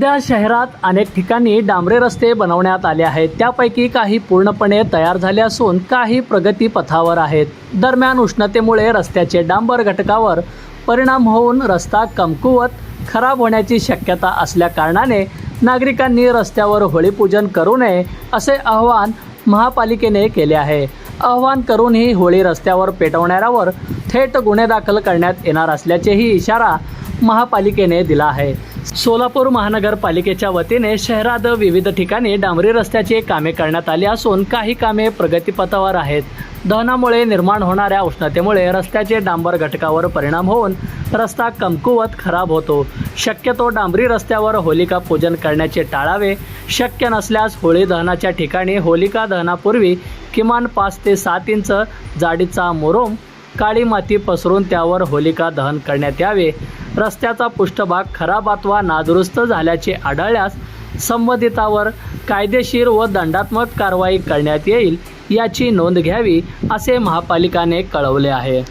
सध्या शहरात अनेक ठिकाणी डांबरे रस्ते बनवण्यात आले आहेत. त्यापैकी काही पूर्णपणे तयार झाले असून काही प्रगती पथावर आहेत. दरम्यान उष्णतेमुळे रस्त्याचे डांबर घटकावर परिणाम होऊन रस्ता कमकुवत खराब होण्याची शक्यता असल्या कारणाने नागरिकांनी रस्त्यावर होळीपूजन करू नये असे आवाहन महापालिकेने केले आहे. आवाहन करूनही होळी रस्त्यावर पेटवणाऱ्यावर थेट गुन्हे दाखल करण्यात येणार असल्याचेही इशारा महापालिकेने दिला आहे. सोलापूर महानगरपालिकेच्या वतीने शहरात विविध ठिकाणी डांबरी रस्त्याची कामे करण्यात आली असून काही कामे प्रगतीपथावर आहेत. दहनामुळे निर्माण होणाऱ्या उष्णतेमुळे रस्त्याचे डांबर घटकावर परिणाम होऊन रस्ता कमकुवत खराब होतो. शक्यतो डांबरी रस्त्यावर होलिका पूजन करण्याचे टाळावे. शक्य नसल्यास होळी दहनाच्या ठिकाणी होलिका दहनापूर्वी किमान पाच ते सात इंच जाडीचा मोरोम काळी माती पसरून त्यावर होलिका दहन करण्यात यावे. रस्त्याचा पृष्ठभाग खराब अथवा नादुरुस्त झाल्याचे आढळल्यास संबंधितावर कायदेशीर व दंडात्मक कारवाई करण्यात येईल याची नोंद घ्यावी असे महापालिकाने कळवले आहे.